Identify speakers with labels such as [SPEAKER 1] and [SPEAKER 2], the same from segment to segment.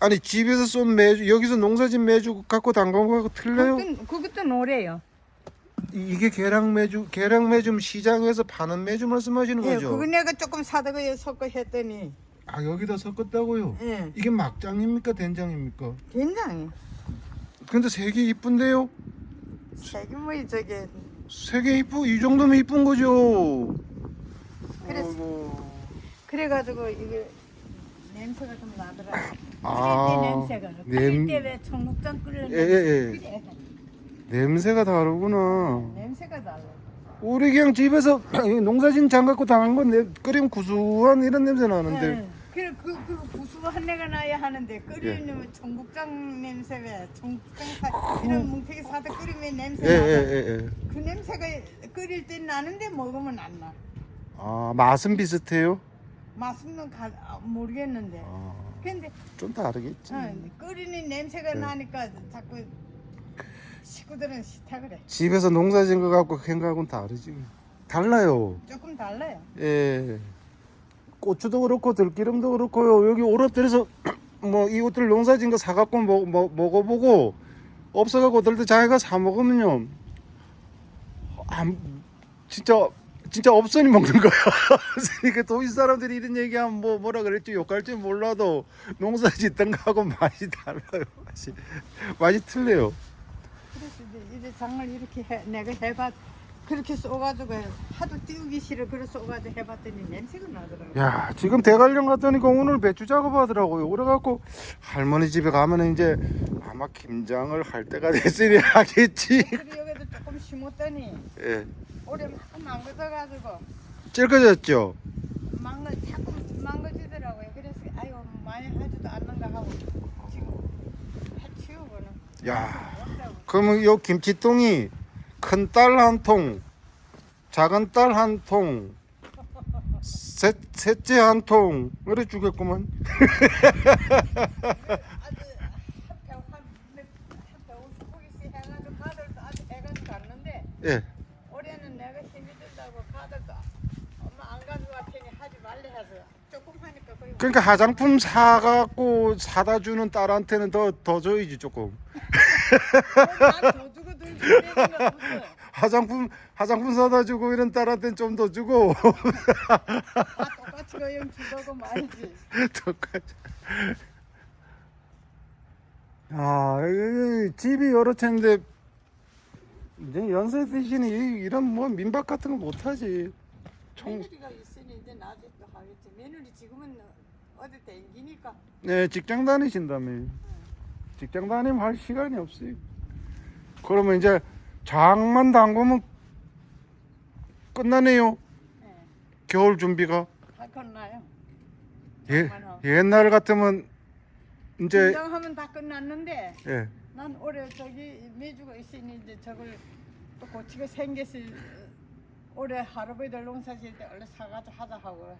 [SPEAKER 1] 아니 집에서 쏜 매주 여기서 농사진 매주 갖고 담간 거하고 틀려요?
[SPEAKER 2] 그것도, 그것도 노래요.
[SPEAKER 1] 이- 이게 계량 매주 계량 매주 시장에서 파는 매주 말씀하시는
[SPEAKER 2] 예,
[SPEAKER 1] 거죠?
[SPEAKER 2] 그거 내가 조금 사다가 섞어 했더니
[SPEAKER 1] 아 여기다 섞었다고요?
[SPEAKER 2] 예,
[SPEAKER 1] 이게 막장입니까 된장입니까?
[SPEAKER 2] 된장이
[SPEAKER 1] 근데 색이 이쁜데요?
[SPEAKER 2] 색이 뭐 저게
[SPEAKER 1] 색이 이쁘 이 정도면 이쁜 거죠.
[SPEAKER 2] 그래서-. 그래가지고 이게 냄새가 좀 나더라.
[SPEAKER 1] 아,
[SPEAKER 2] 끓일 때 냄새가.
[SPEAKER 1] 냄-
[SPEAKER 2] 때왜 청국장 끓는
[SPEAKER 1] 예, 예, 예.
[SPEAKER 2] 그래.
[SPEAKER 1] 냄새가 다르구나.
[SPEAKER 2] 냄새가 달라.
[SPEAKER 1] 우리 그냥 집에서 농사진 장 갖고 당한 건 내- 끓이면 구수한 이런 냄새 나는데
[SPEAKER 2] 예. 그래 그, 그 구수한 내가 나야 하는데
[SPEAKER 1] 예.
[SPEAKER 2] 끓이면 청국장 냄새가 청국장 사 이런 뭉태기 사다 끓이면 냄새
[SPEAKER 1] 예, 예,
[SPEAKER 2] 나잖아.
[SPEAKER 1] 예, 예.
[SPEAKER 2] 그 냄새가 끓일 땐 나는데 먹으면 안 나.
[SPEAKER 1] 아, 맛은 비슷해요?
[SPEAKER 2] 맛은 가, 아, 모르겠는데.
[SPEAKER 1] 아,
[SPEAKER 2] 근데
[SPEAKER 1] 좀 다르겠지.
[SPEAKER 2] 어, 끓이는 냄새가
[SPEAKER 1] 네.
[SPEAKER 2] 나니까 자꾸 식구들은 싫다 그래.
[SPEAKER 1] 집에서 농사진 거 갖고 한 거하고는 다르지. 달라요.
[SPEAKER 2] 조금 달라요.
[SPEAKER 1] 예. 고추도 그렇고 들기름도 그렇고요. 여기 오락들에서 뭐 이것들 농사진 거 사갖고 먹, 먹, 먹어보고 없어갖고 들도 자기가 사 먹으면요. 안, 진짜 진짜 없으니 먹는 거야. 그러니까 도시 사람들이 이런 얘기하면 뭐 뭐라 그랬지 욕할지 몰라도 농사 짓던 거하고 맛이 달라요. 맛이 맛이 틀려요.
[SPEAKER 2] 그래서 이제, 이제 장을 이렇게 해, 내가 해봤 그렇게 쏘가지고 하도 띄우기 싫어 그래서 쏘가지고 해봤더니 냄새가 나더라고.
[SPEAKER 1] 야 지금 대관령 갔더니까 오늘 배추 작업하더라고요 그래갖고 할머니 집에 가면 이제 아마 김장을 할 때가 됐으니 하겠지
[SPEAKER 2] 그리고 여기도 조금 심었더니
[SPEAKER 1] 예
[SPEAKER 2] 올해 막 망가져가지고
[SPEAKER 1] 찔거졌죠
[SPEAKER 2] 망가 자꾸 망가지더라고요. 그래서 아유 많이 하지도 않는가 하고 지금 해치우고는.
[SPEAKER 1] 야. 그러면 요 김치통이 큰 딸 한 통 작은 딸 한 통 셋째 한 통 그래 주겠구만
[SPEAKER 2] 포기씩 해가지고 가들도 아주 해가지고 갔는데
[SPEAKER 1] 예
[SPEAKER 2] 가들도 엄마 안 가져와 테니 하지 말래 해서 조금 하니까 거의
[SPEAKER 1] 그러니까 화장품 사갖고 사다 주는 딸한테는 더 더 줘야지 조금
[SPEAKER 2] 난더 주고 들 주는 거 없어.
[SPEAKER 1] 화장품 화장품 사다 주고 이런 딸한테는 좀 더 주고
[SPEAKER 2] 다 똑같이 그냥 주다고 말지.
[SPEAKER 1] 똑같이. 아 이- 이 집이 여러 채인데 이제 연세 드시니 이- 이런 뭐 민박 같은 거 못하지. 총
[SPEAKER 2] 며느리가 있으니 이제 나중에 또 하겠지. 며느리 지금은 어디 댕기니까
[SPEAKER 1] 네 직장 다니신다며. 직장 다니면 할 시간이 없어요. 그러면 이제 장만 담그면 끝나네요.
[SPEAKER 2] 예,
[SPEAKER 1] 겨울 준비가.
[SPEAKER 2] 다 끝나요.
[SPEAKER 1] 예,
[SPEAKER 2] 장만 하고.
[SPEAKER 1] 옛날 같으면 이제
[SPEAKER 2] 긴장하면 다 끝났는데
[SPEAKER 1] 예.
[SPEAKER 2] 난 올해 저기 매주가 있으니 이제 저걸 또 고치가 생겼을 올해 할아버지들 농사 지을 때 원래 사가지고 하자 하고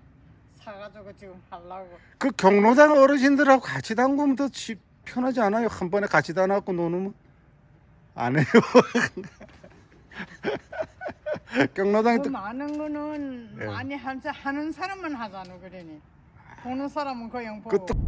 [SPEAKER 2] 사가지고 지금 하려고
[SPEAKER 1] 그 경로당 어르신들하고 같이 담그면 더 지- 편하지 않아요? 한 번에 같이 다 놔고 노는 안 해요. 경로당 그또
[SPEAKER 2] 많은 거는
[SPEAKER 1] 예.
[SPEAKER 2] 많이 한, 사- 하는 사람만 하잖아 그러니 보는 사람은 그냥 보고
[SPEAKER 1] 그것도